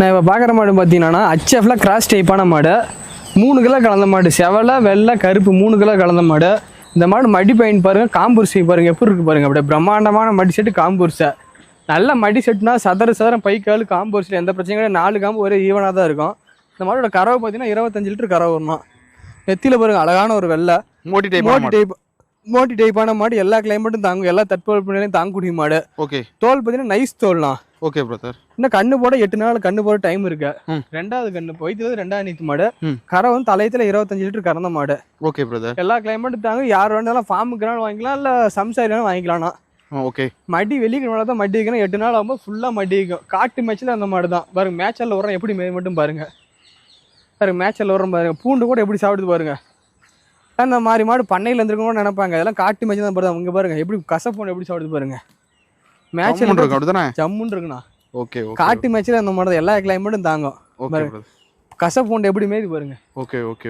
நான் இப்போ பார்க்குற மாடு பார்த்தீங்கன்னா ஹச்எஃப்ல கிராஸ் டைப்பான மாடு. மூணு கிலோ கலந்த மாடு. செவலை வெள்ளை கருப்பு மூணு கிலோ கலந்த மாடு. இந்த மாடு மடி பையன் பாருங்க காம்பூர்சி பாருங்க எப்படி இருக்கு பாருங்க. அப்படியே பிரம்மாண்டமான மடி செட்டு காம்பூர்ஸை நல்ல மடி செட்டுனா சதற சதரம் பை கால் காம்பூர்ஸில் எந்த பிரச்சனையும் கிடையாது. நாலு காம்பு ஒரே ஈவனாக தான் இருக்கும். இந்த மாடோட கறவை பார்த்தீங்கன்னா இருபத்தஞ்சு லிட்டர் கறவை வரணும் நெத்தியில் பாருங்க அழகான ஒரு வெள்ளை. மோட்டி டைப் மோட்டி டைப் மோட்டி டைப்பான மாடு. எல்லா கிளைமேட்டும் தாங்கும். எல்லா தட்பவெப்பநிலையும் தாங்கக்கூடிய மாடு. ஓகே. தோல் பார்த்தீங்கன்னா நைஸ் தோல்லாம் ஓகே பிரதர் இன்னும் கண்ணு போட எட்டு நாள் கண்ணு போட டைம் இருக்கு. ரெண்டாவது கண்ணு போய்த்து ரெண்டாவது நீத்து மாடு. கரை வந்து தலையத்துல இருபத்தஞ்சு லிட்டர் கறந்த மாடு. ஓகே பிரதர் எல்லா கிளைமேட்டும் தாங்க யார் வேணாலும் ஃபார்முக்குனாலும் வாங்கிக்கலாம் இல்லை சம்சாரினாலும் வாங்கிக்கலாம்னா. ஓகே மடி வெள்ளிக்கிழமை தான் மடி வைக்கணும் எட்டு நாள் ஆகும்போது ஃபுல்லாக மடி வைக்கும் காட்டு மேட்ச்சில் அந்த மாடு தான். பாருங்க மேட்சில் உரம் எப்படி மே மட்டும் பாருங்க. பாருங்க மேட்சில் உரம் பாருங்க. பூண்டு கூட எப்படி சாப்பிடுது பாருங்க. அந்த மாதிரி மாடு பண்ணையில் இருந்திருக்கணும்னு நினைப்பாங்க. அதெல்லாம் காட்டு மேட்ச் தான் பாருங்க. இங்க பாருங்க எப்படி கசப்பூண்டு எப்படி சாப்பிடுது பாருங்க. மேட்சில் இருக்கு அப்படிதானே ஜம்முன்னு இருக்குண்ணா. ஓகே காட்டு மேட்ச்சில் அந்த மாடு தான் எல்லா கிளைமேட்டும் தாங்கும். பிரதர் கசப்பூண்டு எப்படி மேய்து பாருங்க. Okay okay